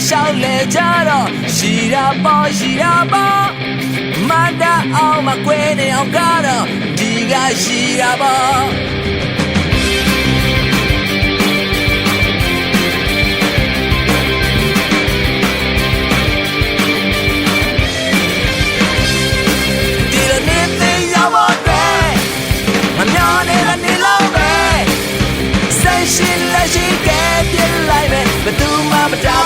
ကားစုပ်ကြီးနဲ့ရှောက်လေကြတော့ရှိတာပေါ့ရှိတာပေါ့မန္တအောင်မကွေးနေအောင်ကတော့ဒီကရှိတာပေါ့ဒီလိုနေသေးရောက်ပါပဲမမျောနေတဲ့နေလုံးပဲစိတ်ရှိလက်ရှိကဲပြစ်လိုက်ပဲဘယ်သူမှမတား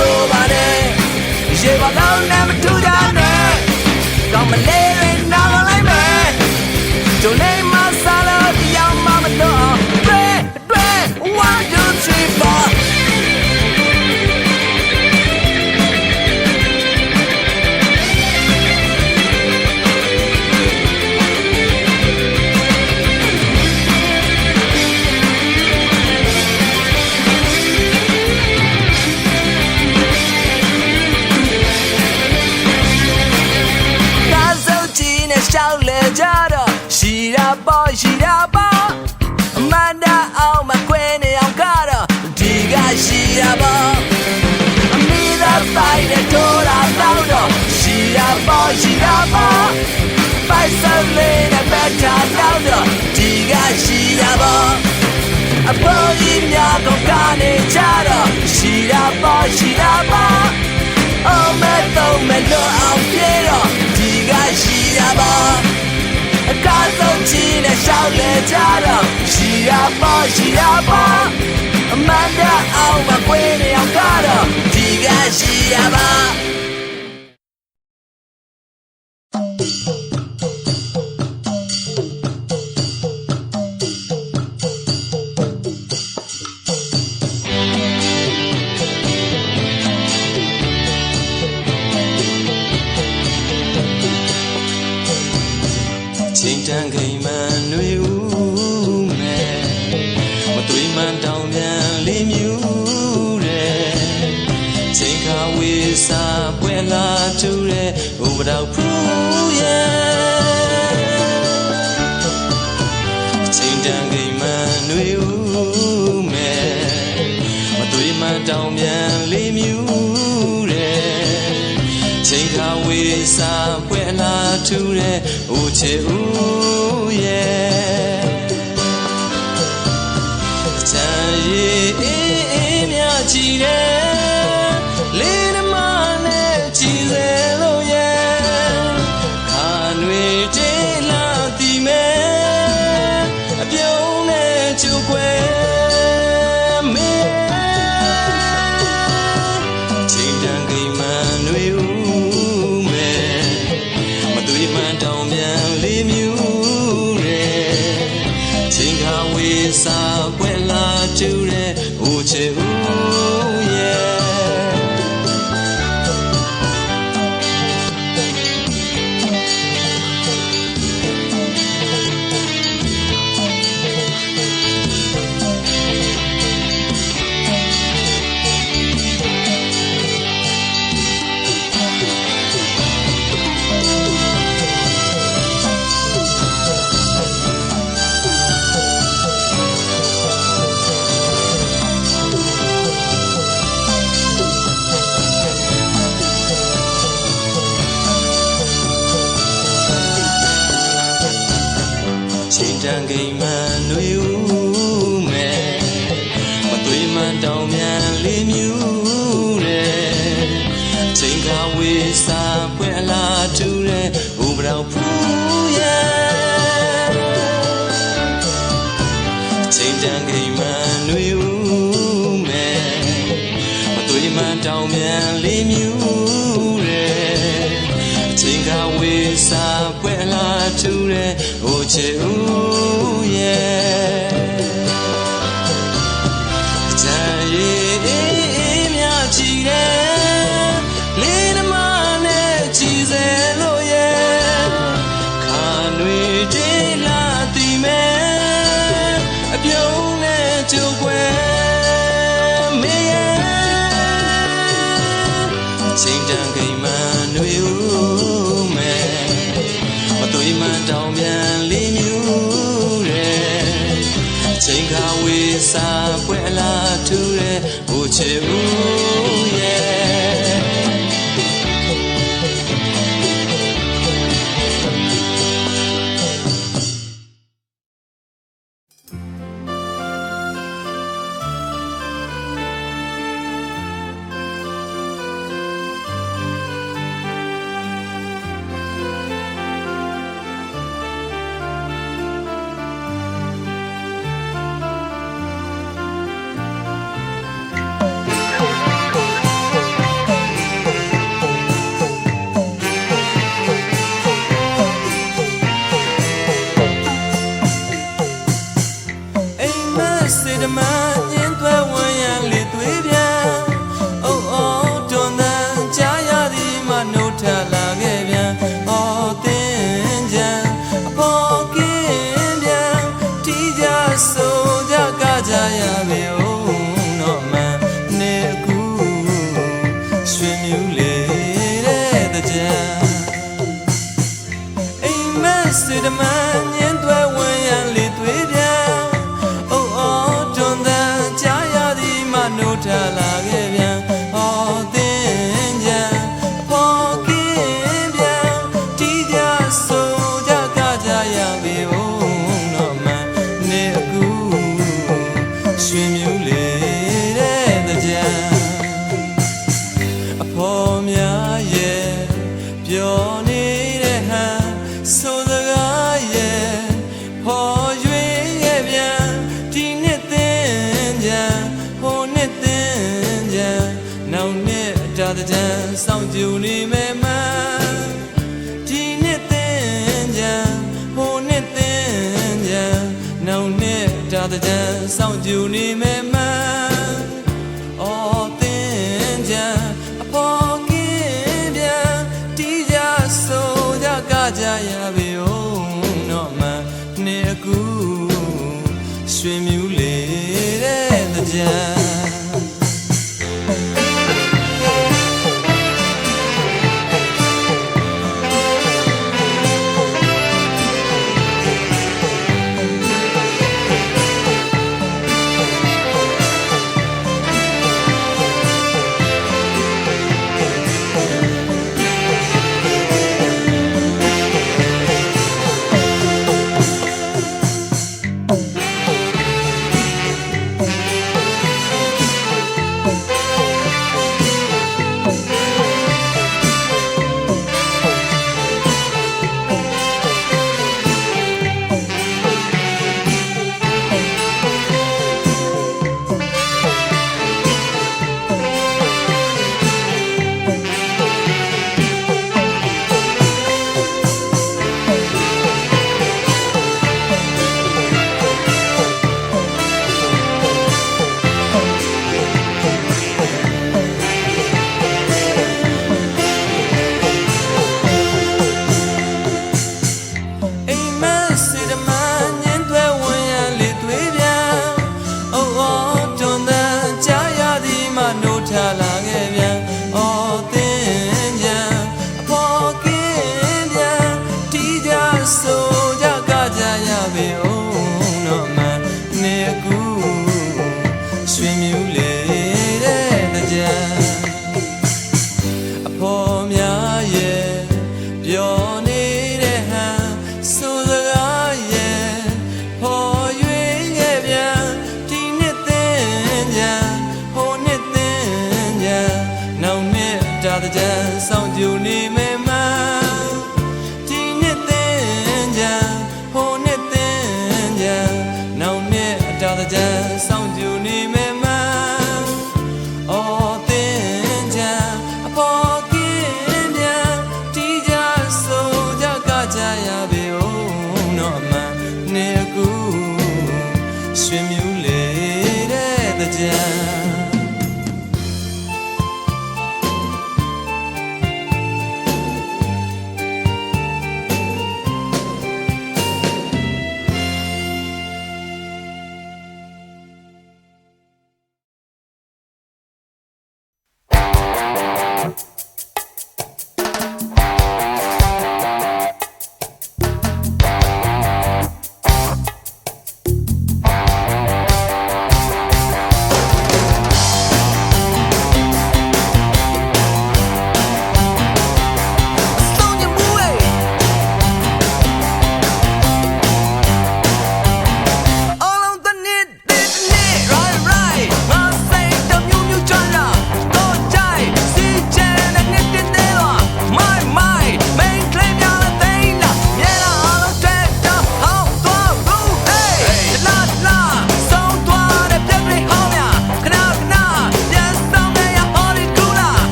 ဆိုးပါနဲ့ရေပါတော့နဲ့မထူကြနဲ့ကောင်းမလေး က်လေကြတော့ရှိတာပေါ့ရှိတာပေါ့အမန္တအောင်မခွဲနေအောင်ကတော့ဒီကရှိတာပေါ့အမိသားပိုင်နဲ့ထိုးတာတော့တော့ရှိတာပေါ့ရှိတာပေါ့ပိုက်စုံလေးနဲ့ပက်တာတော့တော့ဒီကရှိတာပေါ့အပေါ်ကြီးများကကနေကြတော့ရှိတာပေါ့ရှိတာပေါ့ Oh me don't me no အောင်ပြေတော့ဒီကရှိရပါ အကားဆုံးချီနဲ့ရှောက်လေကြတော့ရှိရပါရှိရပါအမန်တအောင်မကွေးနေအောင်ကတော့ဒီကရှိရပါ တဲ့ဥပဒေဖူးရဲ့ချိန်တန်ခိမ်မှန်တွေဦးမဲ့မသွေးမှန်တောင်ပြန်လေးမြူတဲ့ချိန်ခါဝေးစာပွဲလာထူတဲ့ဦးချေဦးရဲ့ချမ်းရီအေးအေးမြကြည့်တယ် ချေဦးရဲ့ကြံရည်အေးအေးမြချီတဲ့ ဓမ္မညင်းသွဲဝမ်းရန်လေသွေးပြန်အုံအောင်တွန်တန်ကြားရသည်မှနှုတ်ထလာခဲ့ပြန်အော်တင်းကြံအပေါ်ကင်းပြန်တီးကြဆိုကြကကြရပြန် စောင့်ကြုံနေမယ်မှဒီနှစ်သင်ကြံဟိုနှစ်သင်ကြံနောက်နှစ်တာတဲ့ကြံစောင့်ကြုံနေမယ် ကြံဆောင်ကြနေမယ်